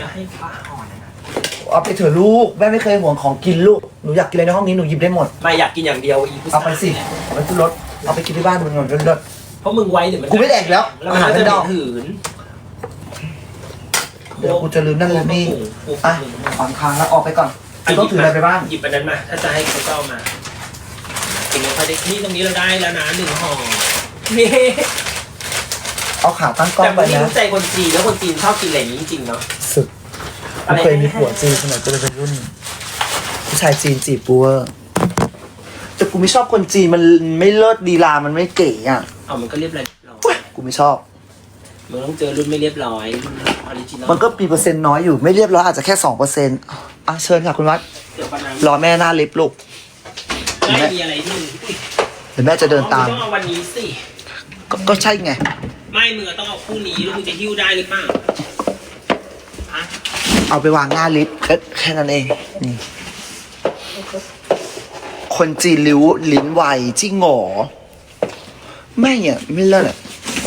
จะให้ป้าอ่อนนะเอาไปเถอะลูกแม่ไม่เคยห่วงของกินลูกหนูอยากกินอะไรในห้องนี้หนูหยิบได้หมดไม่อยากกินอย่างเดียวอีผู้เอาชายไปสิเอาไปขึ้นรถเอาไปกินที่บ้านมึงก่อนเลิศเพราะมึงไว้เดี๋ยวมันกูไม่แดกแล้วแล้วมันก็อาหารจะไม่ได้หืนเดี๋ยวกูจะลืมนั่นลืมนี่อะขวางทางแล้วออกไปก่อนกูต้องถืออะไรไปบ้างหยิบอันนั้นมาถ้าจะให้เขาเจ้ามาถึงนี้พอได้นี่ตรงนี้เราได้แล้วนะหนึ่งห่อนี่ เอาขาตั้งกล้องแต่ไปวันนี้นะรู้ใจคนจีนแล้วคนจีนชอบกินอะไรอย่างนี้จริงๆเนาะสึกกูเคยมีผัวจีนสมัยกูเลยเป็นรุ่นผู้ชายจีนจีบกูเวอร์แต่กูไม่ชอบคนจีนมันไม่เลิศดีลามันไม่เก๋อะเอามันก็เรียบร้อยกูไม่ชอบ มันต้องเจอรุ่นไม่เรียบร้อยรุ่นออริจินอลมันก็มีเปอร์เซ็นต์น้อยอยู่ไม่เรียบร้อยอาจจะแค่สองเปอร์เซ็นต์อะเชิญค่ะคุณวัดเดี๋ยวปะนะรอแม่หน้าลิฟต์ลูก ไม่มีอะไรที่มึงอุ๊ยเดี๋ยวแม่จะเดินตามต้องเอาวันนี้สิ ก็ก็ใช่ไง ไม่มึงอะต้องเอาคู่นี้แล้วมึงจะหิ้วได้หรือเปล่าฮะเอาไปวางหน้าลิฟต์แค่แค่นั้นเองนี่คนจีนลิ้วลิ้นไวจี้หงอไม่เนี่ยไม่เลิศอะ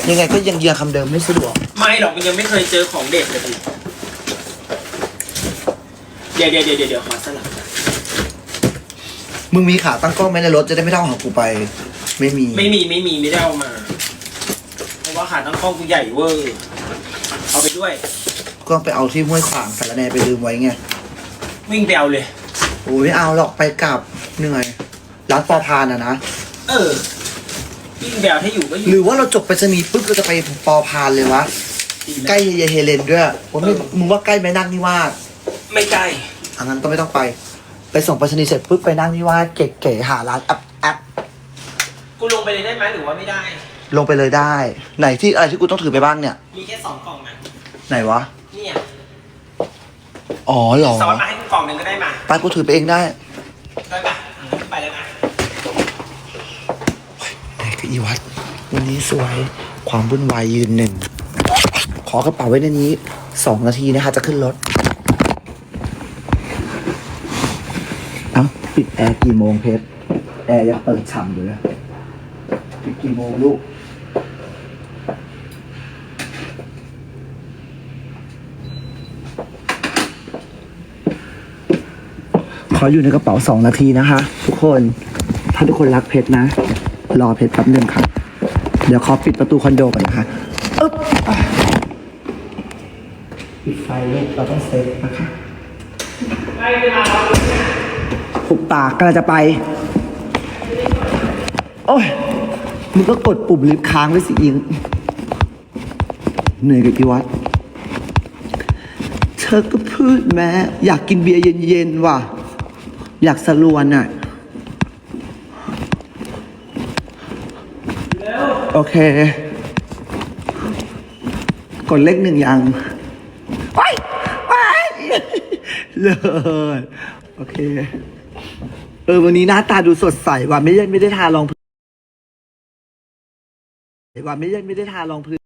ยังไงก็ยังเยียงคำเดิมไม่สะดวก ไม่หรอกมึงยังไม่เคยเจอของเด็ดเลยเดี๋ยวเดี๋ยวเดี๋ยวเดี๋ยวขอสลับนะมึงมีขาตั้งกล้องไหมในรถจะได้ไม่ต้องเอาของกูไป ไม่มี ไม่มีไม่มีไม่ได้เอามาเพราะ ว่าขาตั้งกล้องกูใหญ่เวอร์เอาไปด้วยก็ไปเอาที่ห้วยขวางสารแหนไปลืมไว้ไงวิ่งไปเอาเลย โอ้ยไม่เอาหรอกไปกลับเหนื่อยร้านปอพานอะนะ เออวิ่งไปเอาถ้าอยู่ก็อหยู่รือว่าเราจบไปจะมีปุ๊บเราจะไปปอพานเลยวะ ดีนะ ใกล้เยายเฮเลนด้วยผมไม่มึงว่าใกล้ไหมนั่งนิวาสไม่ใกล้อันนั้นก็ไม่ต้องไป ไปส่งไปรษณีย์เสร็จปุ๊บไปนั่งนิวาสเก๋ๆหาร้านแอปแอปกูลงไปเลยได้ไหมหรือว่าไม่ได้ ลงไปเลยได้ ไหนที่อะไรที่กูต้องถือไปบ้างเนี่ย มีแค่สองกล่องนะไหนวะ เนี่ยอ๋อเหรอซอสมาให้กูกล่องหนึ่งก็ได้มาไปกูถือไปเองได้ได้ปะไปแล้วนะไหนก็อีวัดวันนี้สวยความวุ่นวายยืนหนึ่ง ขอกระเป๋าไว้ในนี้สองนาทีนะคะ จะขึ้นรถเอ้าปิดแอร์กี่โมงเพชรแอร์ยังเปิดฉ่ำอยู่เลยปิดกี่โมงลูก ขออยู่ในกระเป๋าสองนาทีนะคะ ทุกคนถ้าทุกคนรักเพชรนะ รอเพชรแป๊บนึงครับเดี๋ยวขอปิดประตูคอนโดก่อนนะคะอึ๊บปิดไฟลูกเราต้องเซฟนะคะหุบปากกำลังจะไป โอ้ยมึงก็กดปุ่มลิฟต์ค้างไว้สิอิงเหนื่อยกับพี่วัดเธอก็พูดแม้อยากกินเบียร์เย็นๆว่ะ อยากสลวนอะ โอเค กดเลขหนึ่งยังไปไปเลยโอเค เออ วันนี้หน้าตาดูสดใสว่ะไม่ได้ไม่ได้ทารองพื้นว่าไม่ได้ไม่ได้ทารองพื้น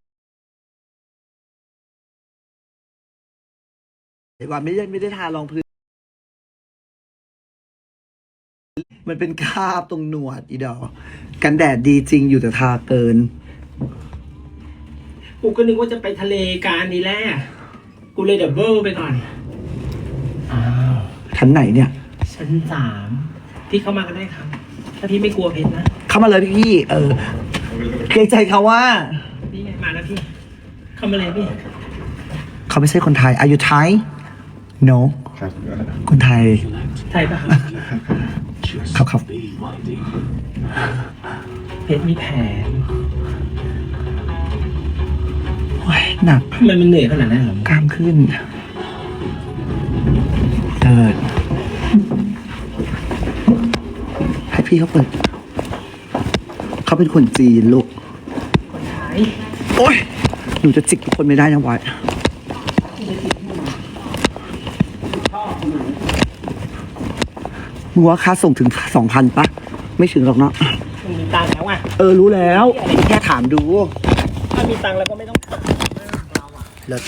ว่าไม่ได้ไม่ได้ทารองพื้น มันเป็นคราบตรงหนวดอีดอกกันแดดดีจริงอยู่แต่ทาเกิน กูก็นึกว่าจะไปทะเลการนี่แหละ กูเลยดับเบิลไปก่อน อ้าว ชั้นไหนเนี่ย ชั้นสามที่เข้ามาก็ได้ครับ ถ้าพี่ไม่กลัวเพชรนะ เข้ามาเลยพี่ เออเกรงใจเขาว่าพี่ไงมาแล้วพี่ เข้ามาเลยพี่ เขาไม่ใช่คนไทยอายุไทย no คนไทยไทยปะครับ ครับครับเพชรมีแผลโอ้ยหนักทำไมมันเหนื่อยขนาดนั้นเหรอกล้ามขึ้นเดินให้พี่เขาเปิด เขาเป็นคนจีนลูกคนไทยโอ้ยหนูจะจิกทุกคนไม่ได้นะไว้ มึงว่าค่าส่งถึงสองพันปะไม่ถึงหรอกเนาะมันมีตังค์แล้วอะเออรู้แล้วแค่ถามดูถ้ามีตังค์แล้วก็ไม่ต้องถามเราอะเลิศ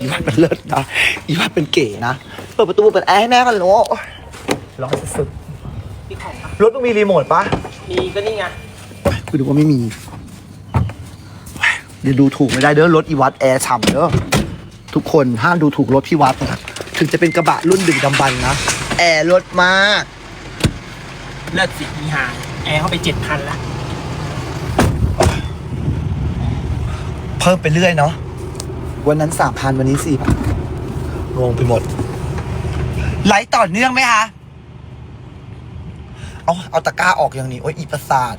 อีวานเป็นเลิศนะอีวานเป็นเก๋นะเปิดประตูเปิดแอร์ให้แม่กันเลยโอ้ยร้อนสุดพี่ของปะๆรถมันมีรีโมทปะมีก็นี่ไงโอ้ยกูดูว่าไม่มีโอ้ยเดี๋ยวดูถูกไม่ได้เด้อรถอีวัตแอร์ฉ่ำเด้อทุกคนห้ามดูถูกรถพี่วัดนะถึงจะเป็นกระบะรุ่นดึกดำบรรพ์นะ แอร์รถมาก เลิศสิมีหาแอร์เข้าไปเจ็ดพันละเพิ่มไปเรื่อยเนาะวันนั้นสามพันวันนี้สี่พันงงไปหมดไลฟ์ต่อเนื่องไหมคะเอาเอาตะกร้าออกอย่างนี้โอ้ยอีประสาท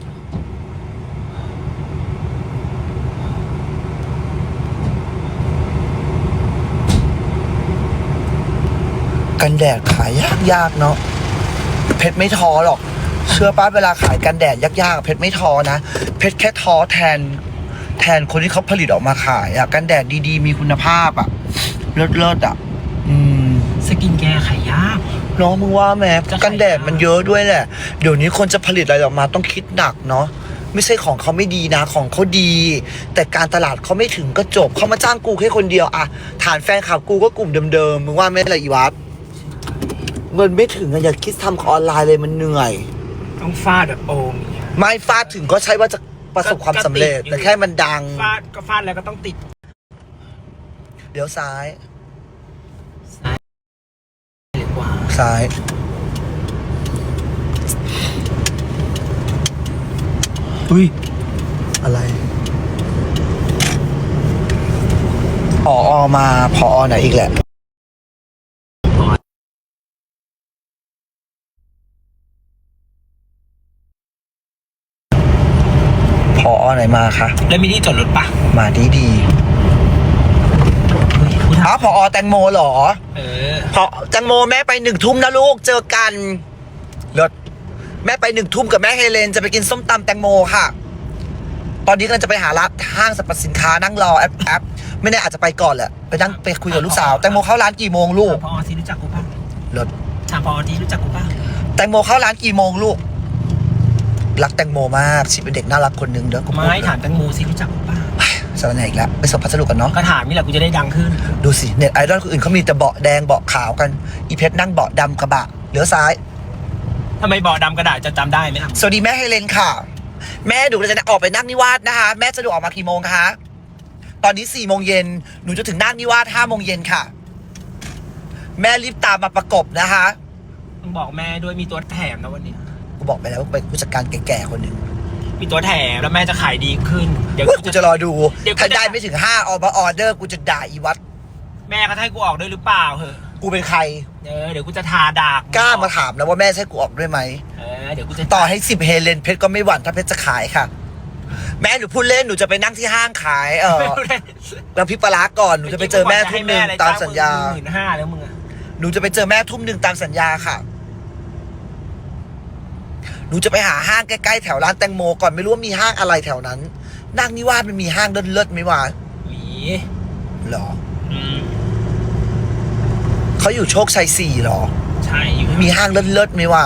กันแดดขายยากยากๆเนาะเพชรไม่ท้อหรอก เชื่อป้าเวลาขายกันแดดยากๆ เพชรไม่ท้อนะ เพชรแค่ท้อแทน แทนคนที่เขาผลิตออกมาขายอะกันแดดดีๆ มีคุณภาพอะเลิศๆอะอืมสกินแคร์ขายยาก น้องมึงว่าแม้จะขาย กันแดดมันเยอะด้วยแหละ เดี๋ยวนี้คนจะผลิตอะไรออกมาต้องคิดหนักเนาะไม่ใช่ของเขาไม่ดีนะของเขาดี แต่การตลาดเขาไม่ถึงก็จบเขามาจ้างกูแค่คนเดียวอะฐานแฟนคลับกูก็กลุ่มเดิมๆมึงว่าไม่อะไรอีวัดเงินไม่ถึงอะอย่าคิดทำออนไลน์เลยมันเหนื่อย ต้องฟาดแบบโอมอย่างเงี้ย ไม่ฟาดถึงก็ใช่ว่าจะประสบความสำเร็จ ก็ติดอยู่ แต่แค่มันดัง ฟาดก็ฟาดแล้วก็ต้องติด เดี๋ยวซ้าย ซ้ายหรือขวาซ้าย อุ้ยอะไร พออมาพอไหนอีกแหละ ไหนมาคะแล้วมีที่จอดรถปะมาดีดีอุ้ยกูถามอ้าวพอแตงโมเหรอ เออพอแตงโมแม่ไปหนึ่งทุ่มนะลูกเจอกันเลิศแม่ไปหนึ่งทุ่มกับแม่เฮเลนจะไปกินส้มตำแตงโมค่ะ ตอนนี้กำลังจะไปหาร้านห้างสรรพสินค้านั่งรอแอปแอปไม่แน่อาจจะไปก่อนแหละไปนั่งไปคุยกับลูกสาว แตงโมเข้าร้านกี่โมงลูกถามพอทีรู้จักกูปะเลิศถามพอทีรู้จักกูปะแตงโมเข้าร้านกี่โมงลูก รักแตงโมมากชีเป็นเด็กน่ารักคนหนึ่งเด้อกูพูดไม่ถามแตงโมสิรู้จักกูปะสารแหน่อีกแล้วไปส่งพัสดุกันเนาะก็ถามนี่แหละกูจะได้ดังขึ้น ดูสิเน็ตไอดอลคนอื่นเขามีแต่เบาะแดงเบาะขาวกัน อีเพชรนั่งเบาะดำกระบะเลี้ยวซ้ายทำไมเบาะดำกระดาษจะจำได้ไหมล่ะสวัสดีแม่เฮเลนค่ะ แม่ดูเราจะออกไปนั่งนิวาสนะคะ แม่สะดวกออกมากี่โมงคะตอนนี้สี่โมงเย็นหนูจะถึงนั่งนิวาสห้าโมงเย็นค่ะ แม่รีบตามมาประกบนะคะมึงบอกแม่ด้วยมีตัวแถมนะวันนี้ กูบอกไปแล้วว่าเป็นผู้จัดการแก่ๆคนหนึ่งมีตัวแถมแล้วแม่จะขายดีขึ้น เดี๋ยวอุ๊ยกูกูจะจะรอดูเดี๋ยวกูถ้าจะได้ไม่ถึงห้าออมาออเดอร์กูจะด่าอีวัดแม่ก็ให้กูออกด้วยหรือเปล่าเหอะกูเป็นใครเออเดี๋ยวกูจะทาดากกล้ามาถามแล้วว่าแม่ใช่กูออกด้วยไหม เออเดี๋ยวกูจะต่อให้สิบเฮเลนเพชรก็ไม่หวั่นถ้าเพชรจะขายค่ะ แม่หนูพูดเล่นหนูจะไปนั่งที่ห้างขายเออน้ำพริกปลาร้าก่อนหนูจะไปเจอแม่ทุ่มหนึ่งตามสัญญา หมื่นห้าแล้วมึงอะหนูจะไปเจอแม่ทุ่มหนึ่งตามสัญญาค่ะ หนูจะไปหาห้างใกล้ๆแถวร้านแตงโมก่อนไม่รู้ว่ามีห้างอะไรแถวนั้นนั่งนิวาสมันมีห้างเลิศๆไหมวะหมีหรออืมเขาอยู่โชคชัยสี่หรอ ใช่อยู่มีห้างเลิศๆไหมวะ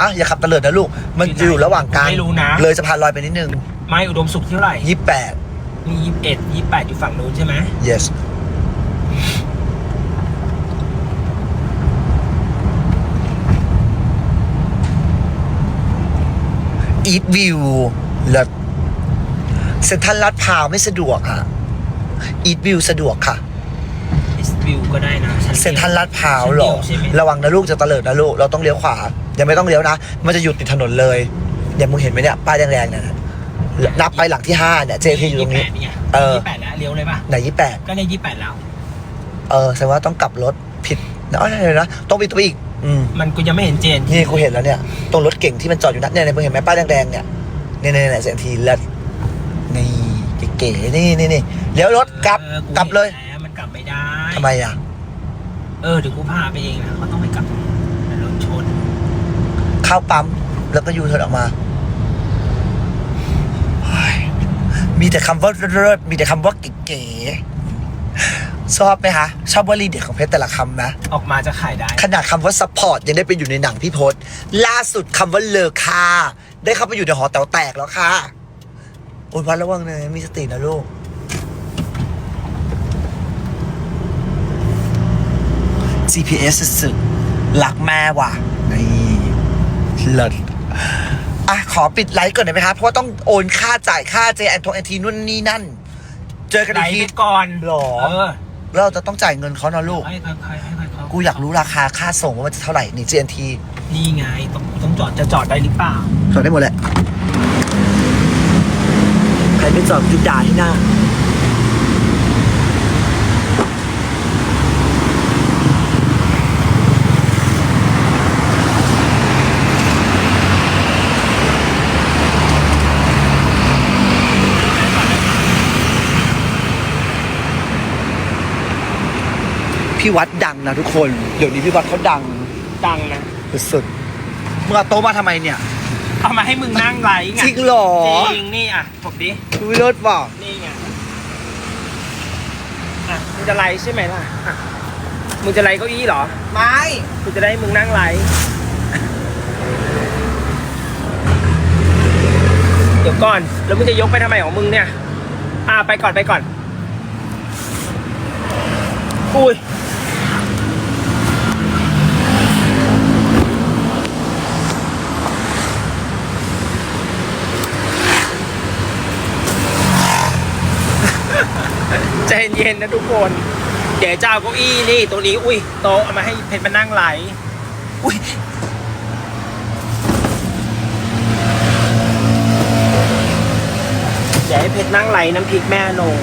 อะอย่าขับตะเลิดนะลูก มันอยู่ระหว่างกลางไม่รู้นะเลยสะพานลอยไปนิดนึง ไม่อุดมสุขเท่าไหร่ยี่แปดมียี่สิบเอ็ดยี่สิบแปดอยู่ฝั่งนู้นใช่ไหม yes eat view เลิศเซ็นทรัลลาดพร้าวไม่สะดวกค่ะ eat view สะดวกค่ะอิสวิวก็ได้นะชั้เซ็นทรัลลาดพร้าวเหรอชั้นเดียวใช่ไหมระวังนะลูกจะตะเลิดนะลูก เราต้องเลี้ยวขวายังไม่ต้องเลี้ยวนะ มันจะหยุดติดถนนเลยเนี่ยมึงเห็นไหมเนี่ยป้ายแดงๆเนี่ยนะนับไปหลังที่ห้าเนี่ยเจพีอยู่ตรงนี้ยี่สิบแปดเนี่ยเออยี่สิบแปดแล้วเลี้ยวเลยป่ะไหนยี่แปดก็ในยี่สิบแปดแล้ว เออแสดงว่าต้องกลับรถผิดนะเอาเดี๋ยวนะต้องไปตัวอีก อืมมันกูยังไม่เห็นเจน นี่กูเห็นแล้วเนี่ย ตรงรถเก่งที่มันจอดอยู่นั่นเนี่ยเนี่ยมึงเห็นไหมป้ายแดงๆเนี่ยเนี่ยเนี่ยเนี่ยเสียงทีเลิศนี่เก๋ๆนี่นี่นี่เลี้ยวรถกลับออกลับเลยห็นแวมันกลับไม่ได้ทำไมอะ เออเดี๋ยวกูพาไปเองนะเขาต้องไปกลับแต่รถชนเข้าปั๊มแล้วก็ยูเทิร์นออกมาเฮ้ยมีแต่คำว่าเลิศมีแต่คำว่าเก๋ๆ ชอบไหมคะชอบวลีเด็ดของเพชรแต่ละคำนะ ออกมาจะขายได้ ขนาดคำว่าซัพพอร์ตยังได้ไปอยู่ในหนังพี่พศล่าสุดคำว่าเลอคาได้เข้าไปอยู่ในหอแต๋วแตกแล้วค่ะโอ้ยวัดระวังเลยมีสตินะลูก GPS สุดๆหลักแม่ว่ะนี่เลิศอะขอปิดไลฟ์ก่อนได้ไหมคะเพราะว่าต้องโอนค่าจ่ายค่าเจแอนทงแอนทีนู่นนี่นั่น เจอกันอีกทีไหไปก่อนหรอ เออ แล้วเราจะต้องจ่ายเงินเขานะลูก ให้ใครใครให้ใครเขากูอยากรู้ราคาค่าส่งว่ามันจะเท่าไหร่นี่ GNT นี่ไงต้องต้องจอดจะจอดได้หรือเปล่าจอดได้หมดแหละ ใครไม่จอดยุดด่าที่หน้า พี่วัดดังนะทุกคน เดี๋ยวนี้พี่วัดเขาดังดังนะสุดๆมึงเอาโต๊ะมาทำไมเนี่ย เอามาให้มึงนั่งไลฟ์ไงจริงเหรอ จริงนี่อะผมดิ ดูวิโรดบอกนี่ไง อะ มึงจะไลฟ์ใช่ไหมล่ะอะมึงจะไลฟ์เก้าอี้เหรอ ไม่กูจะได้มึงนั่งไลฟ์เดี๋ยวก่อน แล้วมึงจะยกไปทำไมของมึงเนี่ย อ่าไปก่อนไปก่อน อุ้ย ย็นๆนะทุกคน เดี๋ยวจะเอาเก้าอี้นี่ตัวนี้ อุ้ยโต๊ะเอามาให้เพชรมานั่งไหล อุ้ยเดี๋ยวให้เพชรนั่งไหลน้ำพริกแม่นง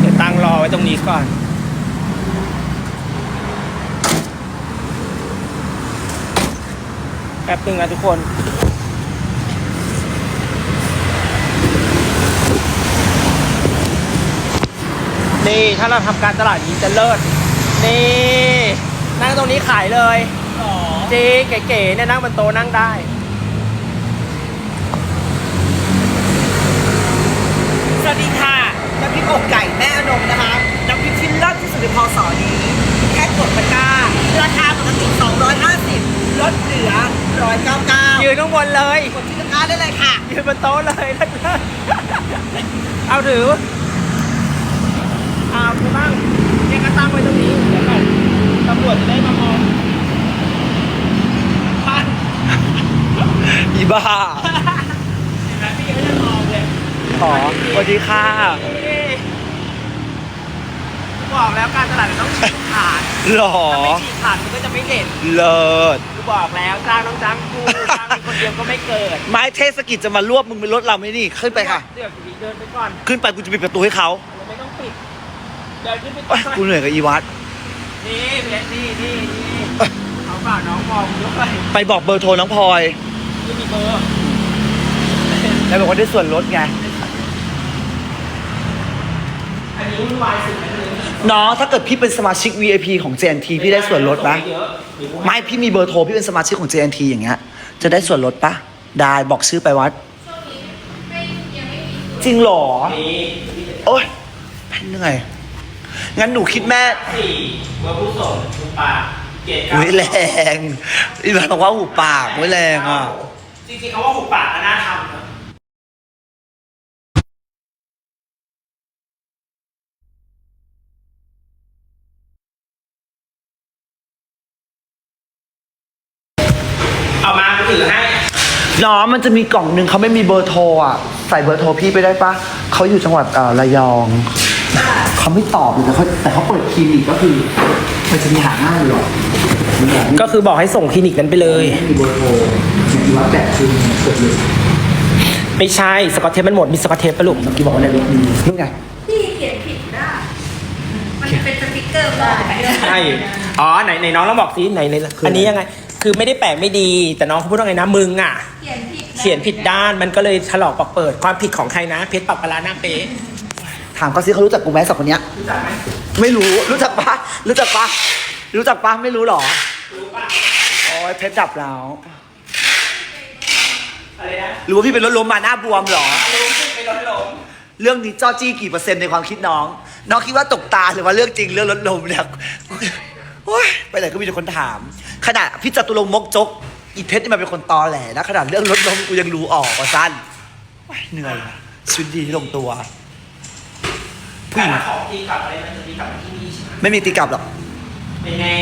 เดี๋ยวตั้งรอไว้ตรงนี้ก่อน แป๊บนึงนะทุกคน นี่ถ้าเราทำการตลาดอย่างนี้จะเลิศ นี่นั่งตรงนี้ขายเลยจริงเก๋ๆเนี่ยนั่งบนโต๊ะนั่งได้สวัสดีค่ะน้ำพริกอกไก่แม่อนงนะคะน้ำพริกที่เลิศที่สุดในพศนี้ แค่กดตะกร้าราคาปกติ 250 ลดเหลือ 199ยืนข้างบนเลยกดที่ตะกร้าได้เลยค่ะ ยืนบนโต๊ะเลยเอาถือเอาไปบ้างเนี่ยก็ตั้งไว้ตรงนี้เดี๋ยวก่อนตำรวจจะได้มามองบ้านอีบ้าเห็นไหมพี่ก็จะมองเลยขอสวัสดีค่ะบอกแล้วการตลาดมันต้องฉีกขาดหรอถ้าไม่ฉีกขาดมันก็จะไม่เด่น เลิศ กูบอกแล้วจ้างน้องจ้างกูจ้างเป็นคนเดียวก็ไม่เกิดไม้เทศกิจจะมารวบมึงเป็นรถเราไหมนี่ขึ้นไปค่ะ เดี๋ยวเดินไปก่อนขึ้นไปกูจะปิดประตูให้เขาเราไม่ต้องปิดเดินขึ้นไปก่โอ๊อยนกูเหนื่อยกับอีวัดนี่เพชรนี่นี่นี่เขาฝากน้องมองด้วยไปบอกเบอร์โทรน้องพลอยไม่มีเบอร์แล้วบอกว่าได้ส่วนลดไง อั นนี้วุ่นวายสุดเลยน้องถ้าเกิดพี่เป็นสมาชิก VIP ของ JNT พี่ได้ส่วนลดไหมเยอะไม่พี่มีเบอร์โทรพี่เป็นสมาชิกของ JNT อย่างเงี้ยจะได้ส่วนลดปะได้บอกชื่อไปวัดจริงเหรอ นี่โอ๊ยเหนื่อย งั้นหนูคิดแม่ สี่เบอร์ผู้ส่งคุณปาเจ็ดอุ้ยแรงอีบ้านบอกว่าหูปากอุ้ยแรงอะ จริงๆเขาว่าหุบปากก็น่าทำนะ น้องมันจะมีกล่องหนึ่งเขาไม่มีเบอร์โทรอะ ใส่เบอร์โทรพี่ไปได้ปะเขาอยู่จังหวัดเอ่อระยอง เขาไม่ตอบเลยแต่เขาแต่เขาเปิดคลินิกก็คือมันจะมีหาง่ายอยู่หรอมันแบบไม่ก็คือบอกให้ส่งคลินิกนั้นไปเลยมีเบอร์โทรอย่างที่วัดแบกคือเกิดเลยไม่ใช่สกอตเทปมันหมดมีสกอตเทปปะลูกที่บอกว่าในรถมีนู่นไง พี่เขียนผิดได้ มันเป็นสติ๊กเกอร์บอกไปใช่ อ๋อ ไหนไหนน้องลองบอกสิไหนไหนอันนี้ยังไง คือไม่ได้แปลไม่ดี แต่น้องเขาพูดว่าไงนะมึงอะ เขียนผิดเขียนผิดด้านมันก็เลยถลอกปอกเปิดความผิดของใครนะ เพชรปักปลาร้าหน้าเป๊ะถามเขาสิเขารู้จักกูไหมสองคนเนี้ย รู้จักไหมไม่รู้รู้จักปะรู้จักปะรู้จักปะไม่รู้หรอรู้ปะโอ้ยเพชรดับแล้วอะไรนะรือว่าพี่เป็นรถล้มมาหน้าบวมหรอรู้สึกไปรถล้มเรื่องนี้จ้อจี้กี่เปอร์เซ็นต์ในความคิดน้อง น้องคิดว่าตกตาหรือว่าเรื่องจริงเรื่องลดลมเนี่ยโอ้ยไปไหนก็มีแต่คนถาม ขนาดพี่จตุรงค์มกจก อีเพชรนี่มันเป็นคนตอแหลนะขนาดเรื่องลดลมกูยังรู้ออกว่าสั้นโอ้ยเหนื่อยว่ะชีวิตดีที่ลงตัวผู้หญิงแต่ถ้าของตีกลับอะไรมันจะตีกลับมาที่นี่ใช่ไหมไม่มีตีกลับหรอก ไม่แน่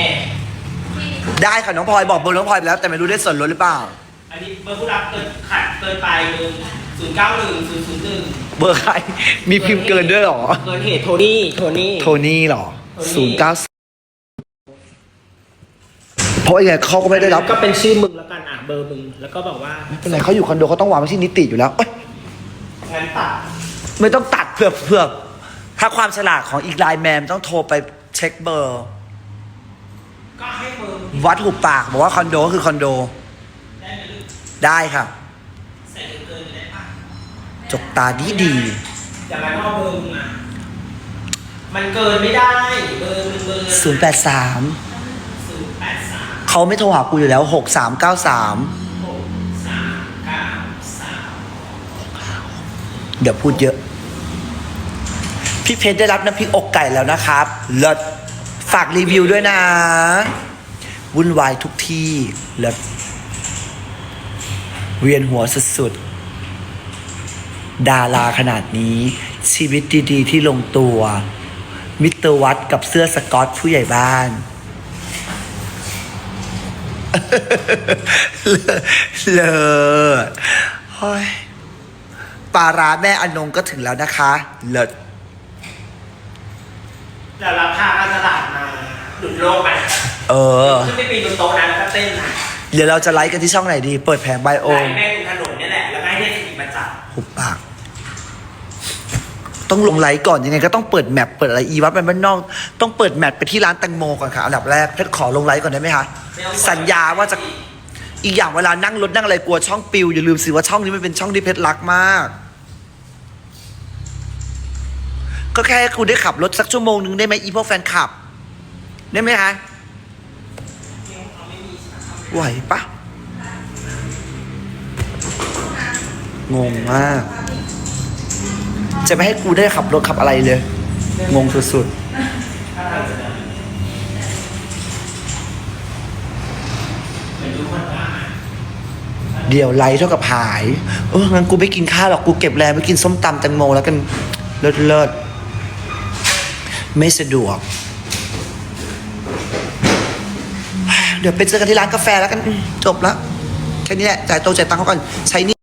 ได้ค่ะน้องพลอยบอกเบอร์น้องพลอยไปแล้ว แต่ไม่รู้ได้ส่วนลดหรือเปล่า อันนี้เบอร์ผู้รับเกินขัดเกินไปหนึ่งศูนย์เก้าหนึ่งศูนย์ศูนย์หนึ่งเบอร์ใครมีพิมพ์เกินด้วยเหรอ เกินเหตุโทนี่ โทนี่ โทนี่เหรอโทนี่ศูนย์ เก้าเพราะยังไงเขาก็ไม่ได้รับก็เป็นชื่อมึงแล้วกันอะเบอร์มึงแล้วก็บอกว่าไม่เป็นไรเขาอยู่คอนโดเขาต้องวางไว้ที่นิติอยู่แล้วเอ้ยงั้นตัดไม่ต้องตัดเผื่อเผื่อถ้าความฉลาดของอีกไลน์แมนต้องโทรไปเช็คเบอร์ ก็ให้เบอร์มึงวัดหุบปากบอกว่าคอนโดก็คือคอนโด ได้ไหมลูกได้ค่ะใส่เกินๆได้ปะจกตาดีดีอย่างไรก็เอาเบอร์มึงมามันเกินไม่ได้เบอร์มึงเบอร์ศูนย์แปดสามศูนย์แปดสาม เขาไม่โทรหากูอยู่แล้วหกสามเก้าสามเก้าสามเดี๋ยวพูดเยอะ พี่เพชรได้รับน้ำพริกอกไก่แล้วนะครับ เลิศฝากรีวิวด้วยนะ วุ่นวายทุกที่เลิศเวียนหัวสุดๆ ดาราขนาดนี้ ชีวิตดีๆ ที่ลงตัว มิสเตอร์วัดกับเสื้อสกอตผู้ใหญ่บ้าน เลิศเฮ้ยปลาร้าแม่อนงก็ถึงแล้วนะคะ เลิศเดี๋ยวเราพาการตลาดมาหลุดโลกไปเออขึ้นไปปีนบนโต๊ะนั้นแล้วก็เต้นนะเดี๋ยวเราจะไลฟ์กันที่ช่องไหนดี เปิดแผงไบโอไล่แม่ตรงถนนเนี่ยแหละ แล้วก็ให้เทศกิจมาจับหุบปาก ต้องลงไลฟ์ก่อนยังไงก็ต้องเปิดแมปเปิดอะไรอีวัดไปบ้านนอก ต้องเปิดแมปไปที่ร้านแตงโมก่อนค่ะอันดับแรกเพชรขอลงไลฟ์ก่อนได้ไหมคะสัญญาว่าจะอีกอย่างเวลานั่งรถนั่งอะไรกลัวช่องปิวอย่าลืมสิว่าช่องนี้มันเป็นช่องที่เพชรรักมาก ก็แค่ให้คุณได้ขับรถสักชั่วโมงหนึ่งได้ไหมอีพวกแฟนคลับ ได้ไหมคะไหวปะงงมาก จะไม่ให้กูได้ขับรถขับอะไรเลย งงสุดๆ เดี๋ยวไลท์เท่ากับหาย เอองั้นกูไม่กินข้าวหรอก กูเก็บแรงไปกินส้มตำแตงโมแล้วกัน เลิศเลิศไม่สะดวก เดี๋ยวไปเจอกันที่ร้านกาแฟแล้วกัน จบแล้วแค่นี้แหละ จ่ายโตวจ่ายตังค์เขาก่อน ใช้นี่